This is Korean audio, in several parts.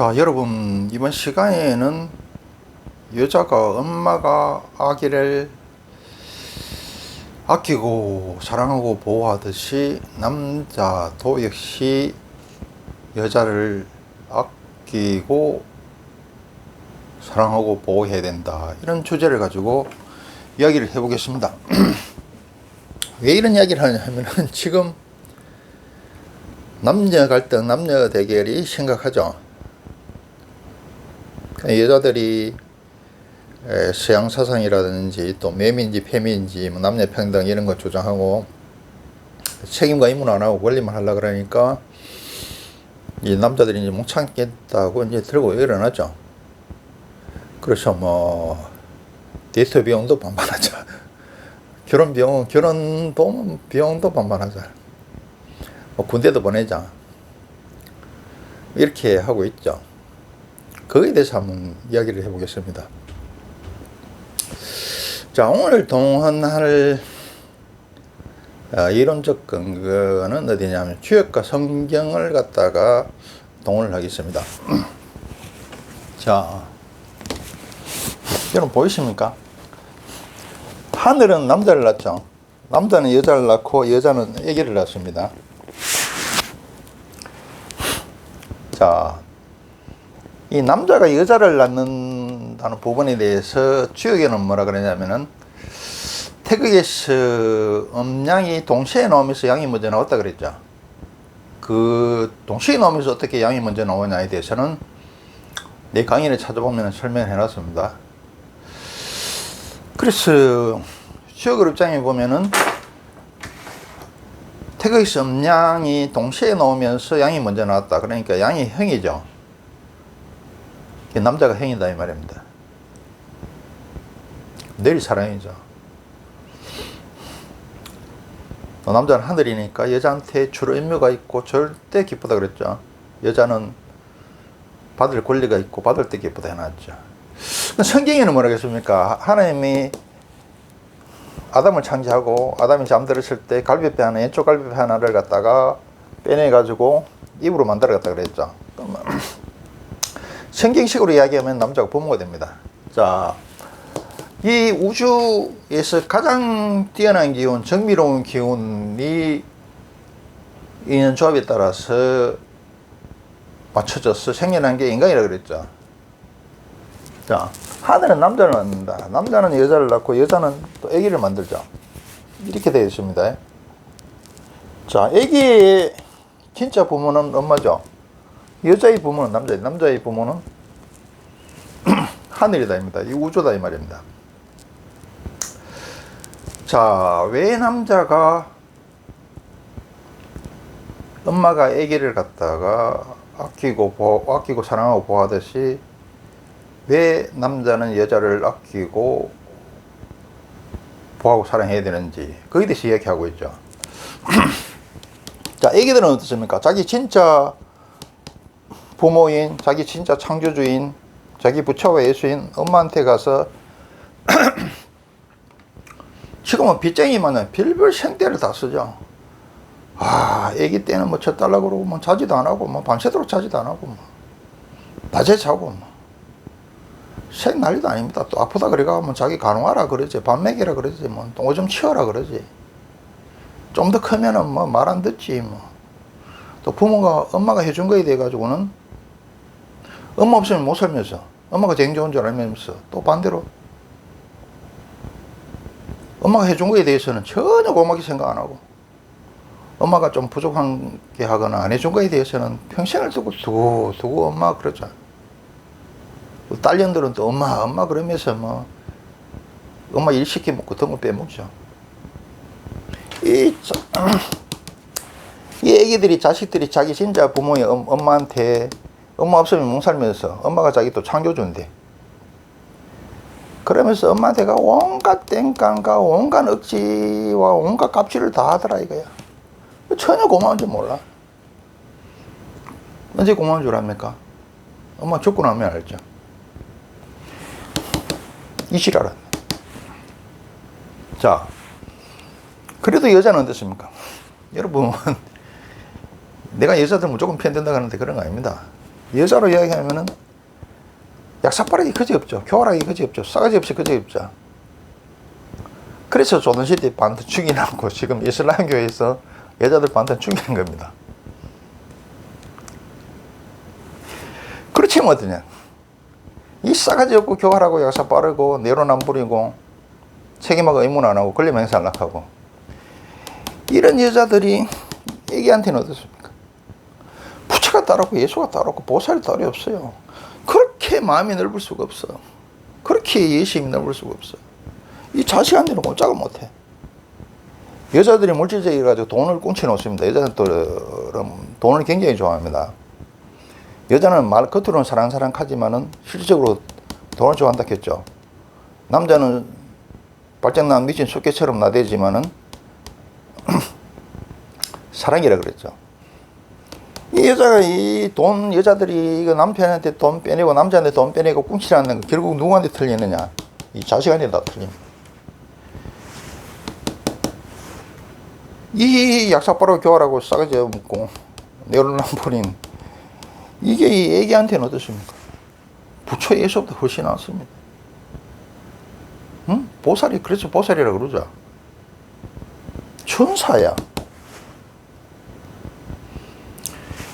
자, 여러분, 이번 시간에는 여자가 엄마가 아기를 아끼고 사랑하고 보호하듯이 남자도 역시 여자를 아끼고 사랑하고 보호해야 된다. 이런 주제를 가지고 이야기를 해보겠습니다. 왜 이런 이야기를 하냐면은 지금 남녀 갈등, 남녀 대결이 심각하죠. 여자들이 에, 서양 사상이라든지 또 매민지 페미인지 뭐 남녀 평등 이런 거 주장하고 책임과 의무 안 하고 권리만 하려 그러니까 이 남자들이 이제 못 참겠다고 이제 들고 일어나죠. 그래서 뭐 데이트 비용도 반반하자. 결혼 비용, 결혼 돈 비용도 반반하자. 뭐 군대도 보내자. 이렇게 하고 있죠. 거기에 대해서 한번 이야기를 해보겠습니다. 자, 오늘 동원할 어, 이론적 근거는 어디냐면 주역과 성경을 갖다가 동원을 하겠습니다. 자, 여러분 보이십니까? 하늘은 남자를 낳죠. 남자는 여자를 낳고 여자는 아기를 낳습니다. 자, 이 남자가 여자를 낳는다는 부분에 대해서 주역에는 뭐라 그러냐면은 태극에서 음양이 동시에 나오면서 양이 먼저 나왔다 그랬죠. 그 동시에 나오면서 어떻게 양이 먼저 나오냐에 대해서는 내 강의를 찾아보면 설명해 놨습니다. 그래서 주역을 입장에 보면은 태극에서 음양이 동시에 나오면서 양이 먼저 나왔다. 그러니까 양이 형이죠. 남자가 형이다 이 말입니다. 내리 사랑이죠. 또 남자는 하늘이니까 여자한테 주로 임무가 있고 절대 기쁘다 그랬죠. 여자는 받을 권리가 있고 받을 때 기쁘다 해놨죠. 성경에는 뭐라 했습니까? 하나님이 아담을 창조하고 아담이 잠들었을 때 갈비뼈 하나, 왼쪽 갈비뼈 하나를 갖다가 빼내가지고 입으로 만들어 갔다 그랬죠. 성경식으로 이야기하면 남자가 부모가 됩니다. 자, 이 우주에서 가장 뛰어난 기운, 정미로운 기운이 있는 조합에 따라서 맞춰져서 생겨난 게 인간이라 그랬죠. 자, 하늘은 남자를 낳는다. 남자는 여자를 낳고 여자는 또 아기를 만들죠. 이렇게 되어 있습니다. 자, 아기의 진짜 부모는 엄마죠. 여자의 부모는 남자, 남자의 부모는 하늘이다 입니다. 이 우주다 이 말입니다. 자, 왜 남자가 엄마가 아기를 갖다가 아끼고 보호, 아끼고 사랑하고 보호하듯이 왜 남자는 여자를 아끼고 보호하고 사랑해야 되는지 거기에 대해서 이야기하고 있죠. 자, 애기들은 어떻습니까? 자기 진짜 부모인, 자기 진짜 창조주인, 자기 부처와 예수인 엄마한테 가서 지금은 빚쟁이만은 별별 생대를 다 쓰죠. 아, 애기 때는 뭐 쳤달라고 그러고, 뭐 자지도 안 하고, 뭐 밤새도록 자지도 안 하고, 뭐. 낮에 자고, 뭐. 색 난리도 아닙니다. 또 아프다 그래가 뭐 자기 간호하라 그러지, 밥 먹이라 그러지, 뭐 오줌 치워라 그러지. 좀 더 크면은 뭐 말 안 듣지, 뭐. 또 부모가, 엄마가 해준 거에 대해 가지고는 엄마 없으면 못 살면서, 엄마가 제일 좋은 줄 알면서, 또 반대로 엄마가 해준 거에 대해서는 전혀 고맙게 생각 안 하고, 엄마가 좀 부족한 게 하거나 안 해준 거에 대해서는 평생을 두고, 두고, 두고 엄마 그러죠. 딸년들은 또 엄마, 엄마 그러면서 뭐, 엄마 일 시켜 먹고 등을 빼먹죠. 이, 이 애기들이, 자식들이 자기 진짜 부모의 엄, 엄마한테 엄마 없으면 못 살면서 엄마가 자기 또 창조주인데. 그러면서 엄마한테 가 온갖 땡깡과 온갖 억지와 온갖 값질을 다 하더라 이거야. 전혀 고마운 줄 몰라. 언제 고마운 줄 압니까? 엄마 죽고 나면 알죠. 이시라라. 자, 그래도 여자는 어떻습니까? 여러분, 내가 여자들 무조건 편든다 하는데 그런 거 아닙니다. 여자로 이야기하면은 약삭빠르기 그지 없죠. 교활하기 그지 없죠. 싸가지 없이 그지 없죠. 그래서 조선시대 반대 죽이나고 지금 이슬람 교회에서 여자들 반대 죽이는 겁니다. 그렇지 뭐 어떠냐. 이 싸가지 없고 교활하고 약삭 빠르고 내로남 부리고 책임하고 의문 안 하고 권리 맹살락하고 이런 여자들이 애기한테는 어떻습니까? 부처가 따르고 예수가 따르고 보살이 따로 없어요. 그렇게 마음이 넓을 수가 없어. 그렇게 예심이 넓을 수가 없어. 이 자식한테는 꼼짝을 못해. 여자들이 물질적이 가지고 돈을 꽁치 놓습니다. 여자는 또 돈을 굉장히 좋아합니다. 여자는 말 겉으로는 사랑사랑 하지만은 실질적으로 돈을 좋아한다 했죠. 남자는 발장난 미친 숫개처럼 나대지만은 사랑이라 그랬죠. 이 여자가 이 돈 여자들이 이거 남편한테 돈 빼내고 남자한테 돈 빼내고 꿍치라는 거 결국 누구한테 틀리느냐? 이 자식한테 다 틀립니다. 이 약삭바로 교활하고 싸가지 없고 내로남불인 이게 이 애기한테는 어떻습니까? 부처 예수보다 훨씬 낫습니다. 응? 보살이 그래서 보살이라 그러죠. 천사야.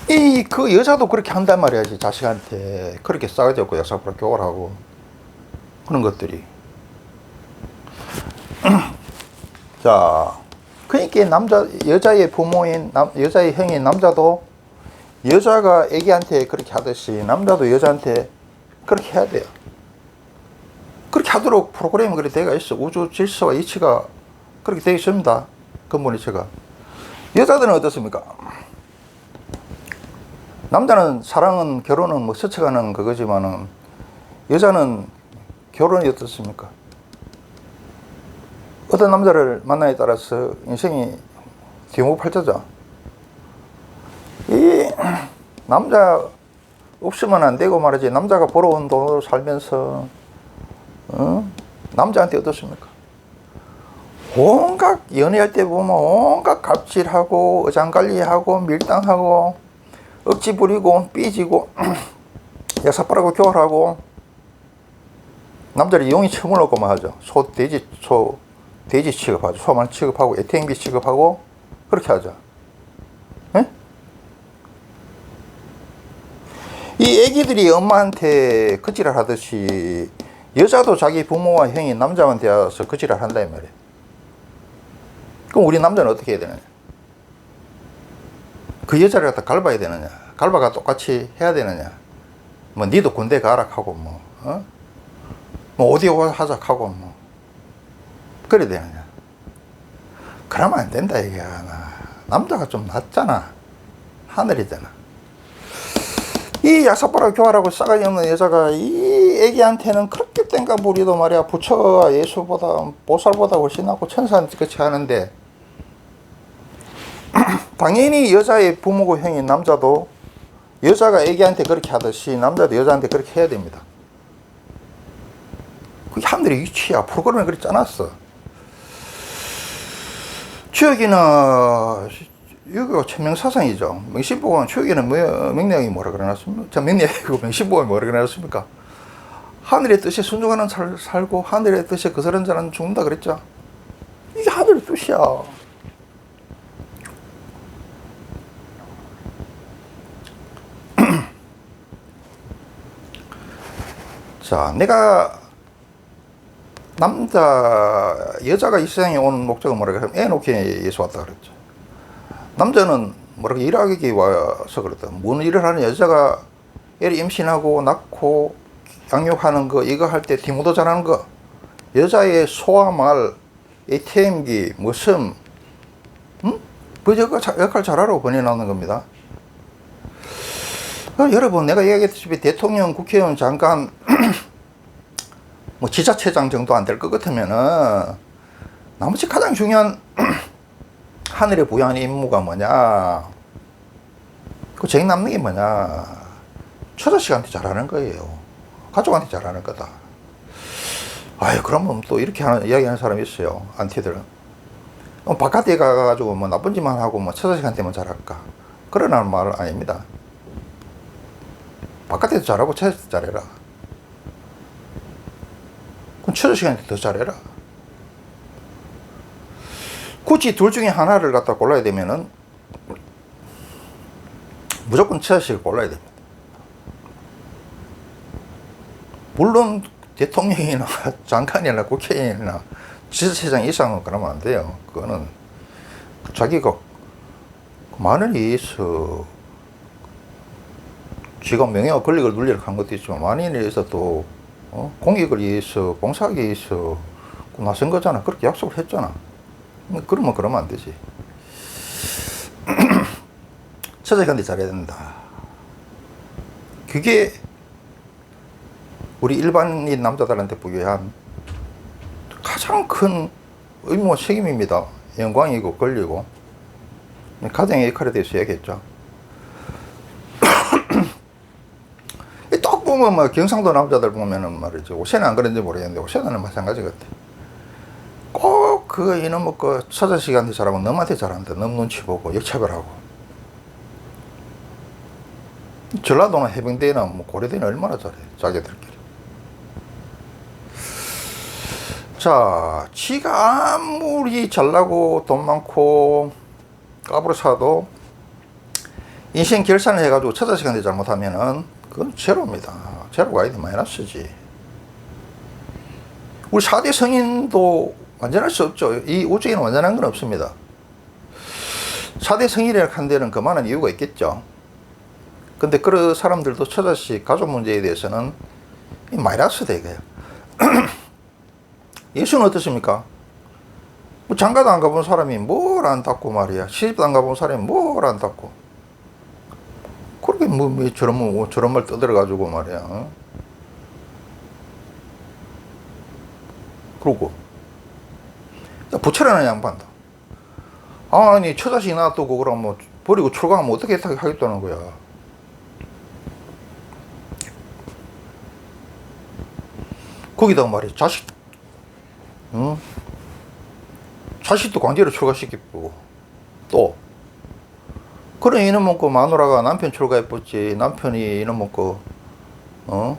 이 그 여자도 그렇게 한단 말이야 지 자식한테 그렇게 싸가지 없고 약삭바로 교활하고 그런 것들이. 자, 그러니까 남자 여자의 부모인 남, 여자의 형인 남자도 여자가 애기한테 그렇게 하듯이 남자도 여자한테 그렇게 해야 돼요. 그렇게 하도록 프로그램이 그렇게 되어 있어. 우주 질서와 이치가 그렇게 되어 있습니다. 근본 이치가. 여자들은 어떻습니까? 남자는 사랑은 결혼은 뭐 스쳐가는 그거지만은 여자는 결혼이 어떻습니까? 어떤 남자를 만나에 따라서 인생이 뒤무팔자죠. 이 남자 없으면 안 되고 말이지 남자가 벌어온 돈으로 살면서 어? 남자한테 어떻습니까? 온갖 연애할 때 보면 온갖 갑질하고 어장관리하고 밀당하고 억지 부리고 삐지고 약사빠르고 교활하고 남자를 용이 처물놓고만 하죠. 소 돼지 소 돼지 취급하죠. 소만 취급하고 애탱비 취급하고 그렇게 하죠. 에? 이 애기들이 엄마한테 그지랄 하듯이 여자도 자기 부모와 형이 남자한테 와서 그지랄 한다 이 말이에요. 그럼 우리 남자는 어떻게 해야 되느냐? 그 여자를 갖다 갈봐야 되느냐? 갈바가 똑같이 해야 되느냐? 뭐 니도 군대 가라 하고 뭐 어? 뭐 어디 하자 하고 뭐 그래야 되느냐? 그러면 안 된다 이게 남자가 좀 낫잖아 하늘이잖아. 이 약삭바라 교활하고 싸가지 없는 여자가 이 애기한테는 그렇게 땡가 부리도 말이야 부처와 예수보다 보살보다 훨씬 낫고 천사한테 그치 하는데 당연히 여자의 부모고 형인 남자도 여자가 애기한테 그렇게 하듯이 남자도 여자한테 그렇게 해야 됩니다. 그게 하늘의 위치야. 프로그램을 그렇게 짜놨어. 추억이나 여기가 천명사상이죠. 명심보고는 추억에는 뭐, 명령이 뭐라 그래놨습니까? 자, 명령이고 명심보고는 뭐라 그래놨습니까? 하늘의 뜻에 순종하는 살, 살고 하늘의 뜻에 거스른 자는 죽는다 그랬죠. 이게 하늘의 뜻이야. 자, 내가 남자, 여자가 이 세상에 오는 목적은 뭐라 그러면 애 놓기 예수 왔다 그랬죠. 남자는 뭐라고 일하기 와서 그랬다. 뭔 일을 하는 여자가 애를 임신하고 낳고 양육하는 거, 이거 할 때 디모도 잘하는 거, 여자의 소화 말, ATM기, 무슨, 응? 그 역할, 잘하라고 번해놓는 겁니다. 아, 여러분, 내가 이야기했듯이 대통령, 국회의원, 장관, 뭐 지자체장 정도 안 될 것 같으면은 나머지 가장 중요한 하늘에 부여한 임무가 뭐냐? 그 죄인 남는 게 뭐냐? 처자식한테 잘하는 거예요. 가족한테 잘하는 거다. 아유, 그러면 또 이렇게 하는, 이야기하는 사람이 있어요. 안티들은. 어, 바깥에 가가지고 뭐 나쁜 짓만 하고 뭐 처자식한테만 잘할까? 그러라는 말은 아닙니다. 바깥에서 잘하고 차에서 잘해라. 그럼 취조 시간에 더 잘해라. 굳이 둘 중에 하나를 갖다 골라야 되면은 무조건 취자식을 골라야 됩니다. 물론 대통령이나 장관이나 국회의원이나 지자체장 이상은 그러면 안 돼요. 그거는 자기가 만을 위해서 지가 명예와 권력을 누리려고 한 것도 있지만 만인에 의해서 또 어? 공익을 위해서 봉사하기 위해서 나선 거잖아. 그렇게 약속을 했잖아. 뭐 그러면 그러면 안 되지. 처자간데 잘해야 된다. 그게 우리 일반인 남자들한테 부여한 가장 큰 의무와 책임입니다. 영광이고 권리고 가정의 역할에 대해서 얘기했죠. 보면 뭐 경상도 남자들 보면은 말이죠. 옷에는 안 그런지 모르겠는데 옷에는 마찬가지 같아. 꼭 그 이놈 먹고 처자 시간대 잘하고 너한테 잘한다. 너 눈치 보고 역차별하고. 전라도나 해병대나 뭐 고려대는 얼마나 잘해 자기들끼리. 자, 지가 아무리 잘나고 돈 많고 까불어사도 인생 결산을 해가지고 처자 시간대 잘못하면은 그건 제로입니다. 제로가 아니라 마이너스지. 우리 4대 성인도 완전할 수 없죠. 이 우주에는 완전한 건 없습니다. 4대 성인이라고 한 데는 그만한 이유가 있겠죠. 근데 그런 사람들도 처자식 가족 문제에 대해서는 이 마이너스 되게요. 예수는 어떻습니까? 뭐 장가도 안 가본 사람이 뭘 안 닦고 말이야. 시집도 안 가본 사람이 뭘 안 닦고. 그렇게 뭐, 뭐 저런 뭐 저런 말 떠들어 가지고 말이야. 어? 그러고 부채라는 양반도. 아니 처자식 놔두고 그럼 뭐 버리고 출가하면 어떻게 하겠다는 거야. 거기다가 말이야 자식 응? 자식도 강제로 출가시키고 또 그런 이놈 먹고 마누라가 남편 출가해봤지 남편이 이놈 먹고 어?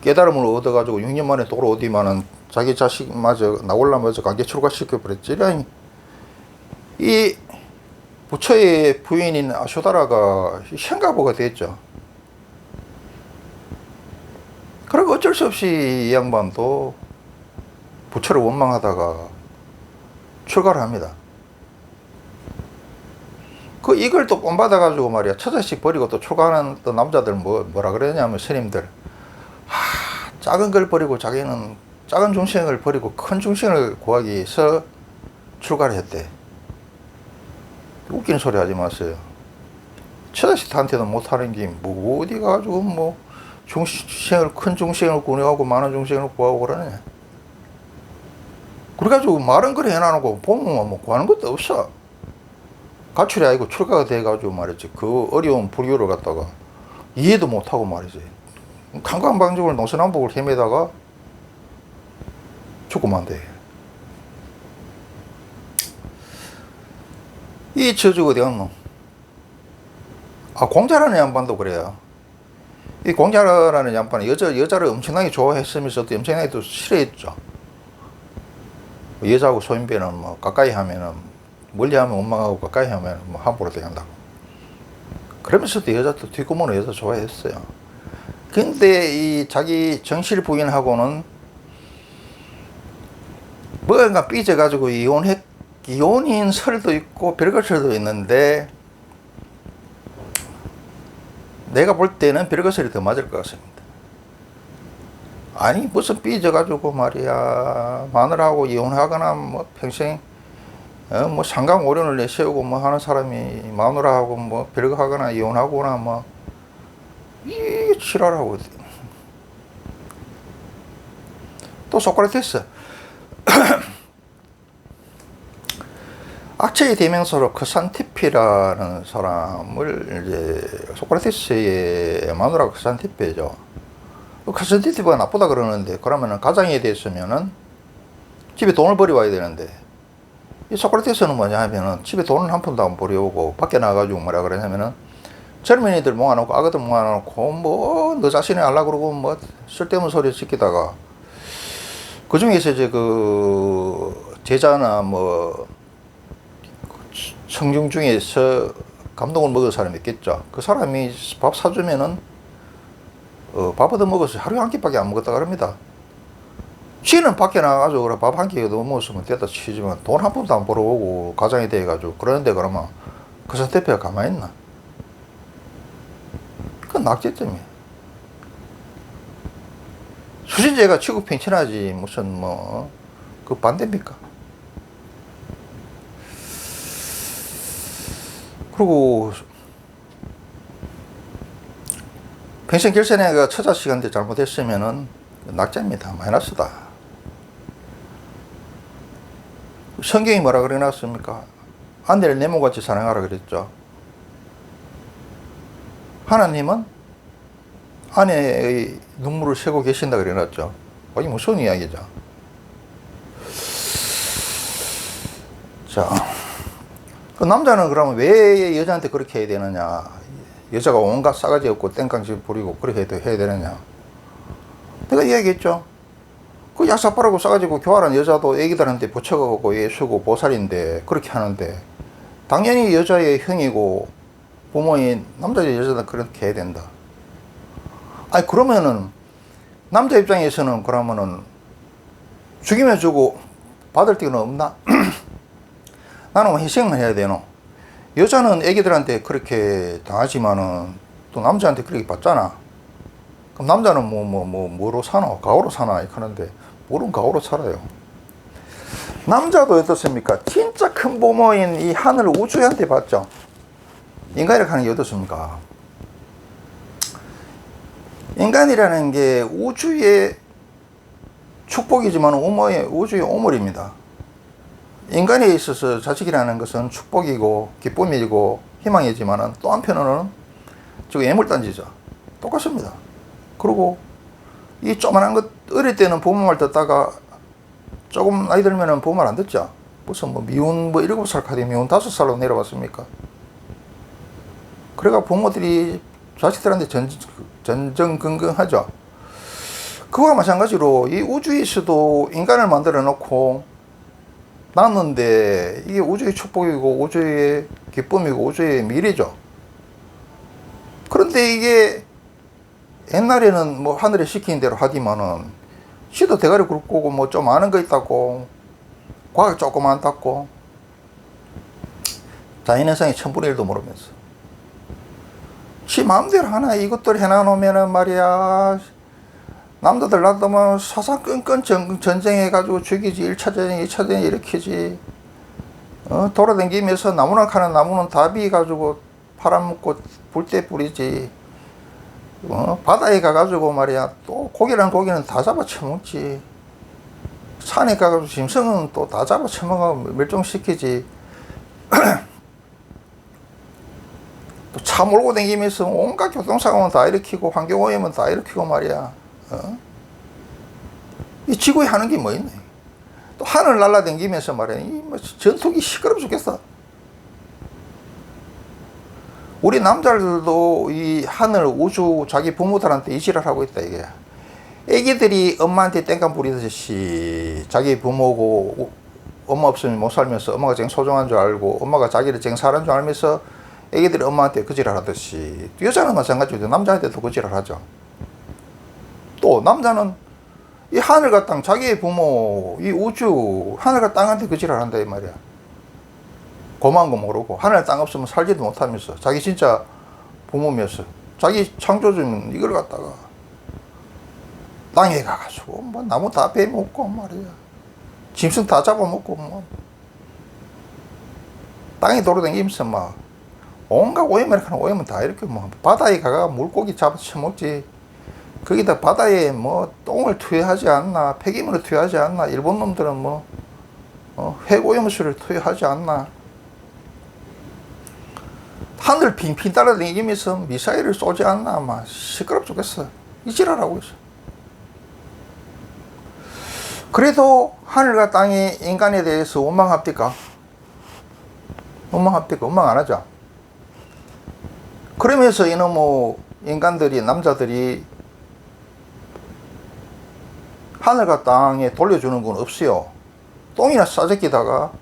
깨달음을 얻어가지고 6년 만에 돌아오디만은 자기 자식마저 나올라마저 강제 출가시켜버렸지 이 부처의 부인인 아쇼다라가 현가보가 됐죠 그리고 어쩔 수 없이 이 양반도 부처를 원망하다가 출가를 합니다. 그 이걸 또 본받아가지고 말이야. 처자식 버리고 또 출가하는 또 남자들 뭐, 뭐라 그러냐면 스님들. 하, 작은 걸 버리고 자기는 작은 중생을 버리고 큰 중생을 구하기 위해서 출가를 했대. 웃기는 소리 하지 마세요. 처자식한테는 못하는 게 뭐 어디 가가지고 뭐 중생을 큰 중생을 구하고 많은 중생을 구하고 그러냐. 그래가지고 말은 그래 해놔놓고 보면 뭐 구하는 것도 없어. 가출이 아니고 출가가 돼가지고 말이지. 그 어려운 불교를 갖다가 이해도 못하고 말이지. 강강방적으로 노선왕복을 헤매다가 안 돼. 이 저주가 어디 갔노? 아, 공자라는 양반도 그래요. 이 공자라는 양반은 여자, 여자를 엄청나게 좋아했으면서도 엄청나게 또 싫어했죠. 여자하고 소인배는 뭐 가까이 하면은 멀리 하면 원망하고 가까이 하면 뭐 함부로 대한다고. 그러면서도 여자도 뒷구멍으로 여자 좋아했어요. 근데 이 자기 정실 부인하고는 뭔가 삐져가지고 이혼했, 이혼인 설도 있고 별것 설도 있는데 내가 볼 때는 별것설이 더 맞을 것 같습니다. 아니 무슨 삐져가지고 말이야 마누라하고 이혼하거나 뭐 평생 어, 뭐 상강 오련을 내세우고 뭐 하는 사람이 마누라하고 뭐 별거 하거나 이혼하거나 뭐이 지랄하고 또 소크라테스 악체의 대명사로 크산티피라는 사람을 이제 소크라테스의 마누라 크산티피죠. 카스티티브가 나쁘다 그러는데 그러면은 가장이 됐으면은 집에 돈을 버려와야 되는데 이 소크라테스는 뭐냐 하면은 집에 돈을 한 푼도 안 버려오고 밖에 나가가지고 뭐라 그러냐면은 젊은이들 모아놓고 아가들 모아놓고 뭐 너 자신이 알라 그러고 뭐 쓸데없는 소리 시키다가 그 중에서 이제 그 제자나 뭐 청중 중에서 감동을 먹은 사람이 있겠죠. 그 사람이 밥 사주면은 어, 밥 얻어 먹어서 하루에 한 끼밖에 안 먹었다 그럽니다. 지는 밖에 나가가지고 그래 밥 한끼 얻어 먹었으면 됐다 치지만 돈 한 푼도 안 벌어오고 가장이 돼가지고 그러는데 그러면 그 상태표가 가만히 있나? 그건 낙제점이야. 수신제가 취급 팽천하지 무슨 뭐 그 반대입니까? 그리고 펜션 결산회가 처자 시간대 잘못했으면은 낙제입니다. 마이너스다. 성경이 뭐라 그래놨습니까? 아내를 내모같이 사랑하라 그랬죠. 하나님은 아내의 눈물을 세고 계신다 그래놨죠. 아니 무슨 이야기죠? 자, 그 남자는 그러면 왜 여자한테 그렇게 해야 되느냐? 여자가 온갖 싸가지 없고 땡깡질 부리고 그렇게 해야 되느냐? 내가 이야기했죠. 그 약사빠라고 싸가지고 교활한 여자도 애기들한테 부쳐가고 예수고 보살인데 그렇게 하는데 당연히 여자의 형이고 부모인 남자의 여자는 그렇게 해야 된다. 아니 그러면은 남자 입장에서는 그러면은 죽이면 주고 받을 데는 없나? 나는 뭐 희생을 해야 되노? 여자는 애기들한테 그렇게 당하지만은 또 남자한테 그렇게 받잖아. 그럼 남자는 뭐, 뭐, 뭐, 뭐로 사나? 가오로 사나? 이렇게 하는데, 물은 가오로 살아요. 남자도 어떻습니까? 진짜 큰 부모인 이 하늘 우주한테 받죠? 인간이라고 하는 게 어떻습니까? 인간이라는 게 우주의 축복이지만 우모의, 우주의 오물입니다. 인간에 있어서 자식이라는 것은 축복이고 기쁨이고 희망이지만 또 한편으로는 지금 예물단지죠. 똑같습니다. 그리고 이 조만한 것 어릴 때는 부모 말 듣다가 조금 나이 들면은 말안 듣죠. 무슨 뭐 미운 뭐 일곱 살까지 미운 다섯 살로 내려왔습니까? 그래가 부모들이 자식들한테 전, 전전긍긍하죠. 그거와 마찬가지로 이 우주에서도 인간을 만들어 놓고 낳았는데 이게 우주의 축복이고 우주의 기쁨이고 우주의 미래죠. 그런데 이게 옛날에는 뭐 하늘에 시키는 대로 하지만은 시도 대가리 굵고 뭐 좀 아는 거 있다고 과학 조금 안 닦고. 자연현상이 천분의 일도 모르면서. 지 마음대로 하나 이것들 해놔놓으면은 말이야. 남자들 놔두면 사상 끈끈 전, 전쟁해가지고 죽이지 1차전 2차전 일으키지. 어, 돌아다니면서 나무나 카는 나무는 다 비 가지고 팔아먹고 불 때 뿌리지 어, 바다에 가가지고 말이야 또 고기란 고기는 다 잡아 처먹지. 산에 가가지고 짐승은 또 다 잡아 처먹어. 멸종시키지. 또 차 몰고 다니면서 온갖 교통사고는 다 일으키고 환경오염은 다 일으키고 말이야. 어? 이 지구에 하는 게 뭐 있네. 또 하늘 날라다니면서 말이야 이 뭐 전투기 시끄럽 죽겠어 우리 남자들도 이 하늘 우주 자기 부모들한테 이지를 하고 있다 이게. 애기들이 엄마한테 땡깡 부리듯이 자기 부모고 엄마 없으면 못 살면서 엄마가 쟁 소중한 줄 알고 엄마가 자기를 쟁 사는 줄 알면서 애기들이 엄마한테 그지를 하듯이 여자는 마찬가지죠 남자한테도 그지를 하죠. 또 남자는 이 하늘과 땅 자기의 부모 이 우주 하늘과 땅한테 그지를 한다 이 말이야 고마운 거 모르고 하늘 땅 없으면 살지도 못하면서 자기 진짜 부모면서 자기 창조주는 이걸 갖다가 땅에 가가지고 뭐 나무 다 베먹고 말이야. 짐승 다 잡아먹고 뭐. 땅에 돌아다니면서 막 온갖 오염을 하는 오염은 다 이렇게 뭐 바다에 가가 물고기 잡아 처먹지. 거기다 바다에 뭐 똥을 투여하지 않나 폐기물을 투여하지 않나 일본 놈들은 뭐 어, 핵오염수를 투여하지 않나 하늘 빙빙 따라다니면서 미사일을 쏘지 않나 아마 시끄럽 죽겠어 이 지랄하고 있어 그래도 하늘과 땅이 인간에 대해서 원망합니까? 원망합니까? 원망 안 하죠 그러면서 이놈의 인간들이 남자들이 하늘과 땅에 돌려주는 건 없어요. 똥이나 싸제끼다가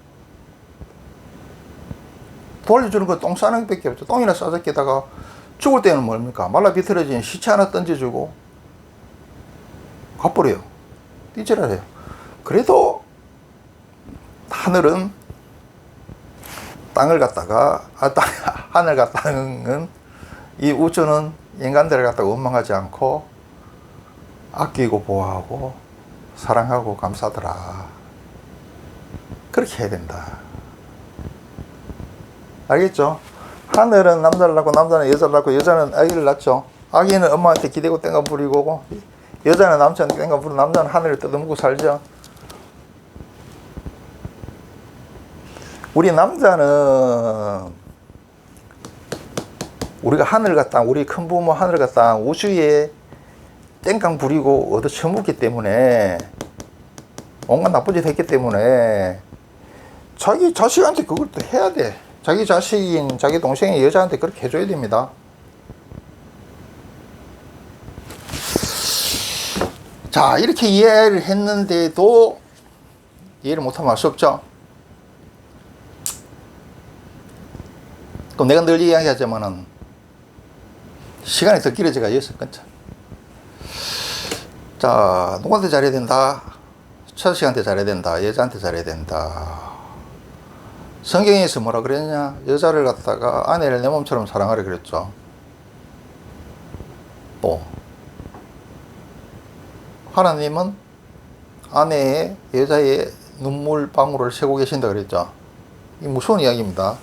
돌려주는 건 똥 싸는 것밖에 없죠. 똥이나 싸제끼다가 죽을 때는 뭡니까? 말라 비틀어진 시체 하나 던져주고 가버려요. 띠질하래요. 그래도 하늘은 땅을 갖다가 아, 땅, 하늘과 땅은 이 우주는 인간들을 갖다가 원망하지 않고 아끼고 보호하고 사랑하고 감싸더라. 그렇게 해야 된다. 알겠죠? 하늘은 남자를 낳고 남자는 여자를 낳고 여자는 아기를 낳죠. 아기는 엄마한테 기대고 땡가 부리고 여자는 남자한테 땡가 부리고 남자는 하늘을 뜯어먹고 살죠. 우리 남자는 우리가 하늘과 땅, 우리 큰 부모 하늘과 땅, 우주에 땡깡 부리고 얻어 처먹기 때문에 온갖 나쁜 짓 했기 때문에 자기 자식한테 그걸 또 해야 돼. 자기 자식인 자기 동생의 여자한테 그렇게 해줘야 됩니다. 자, 이렇게 이해를 했는데도 이해를 못하면 알 수 없죠. 그럼 내가 늘 이야기하지만은 시간이 더 길어져가 여섯 건차. 자, 누구한테 잘해야 된다? 처씨한테 잘해야 된다. 여자한테 잘해야 된다. 성경에서 뭐라 그랬냐? 여자를 갖다가 아내를 내 몸처럼 사랑하라 그랬죠. 또 하나님은 아내의 여자의 눈물 방울을 세고 계신다 그랬죠. 이 무서운 이야기입니다.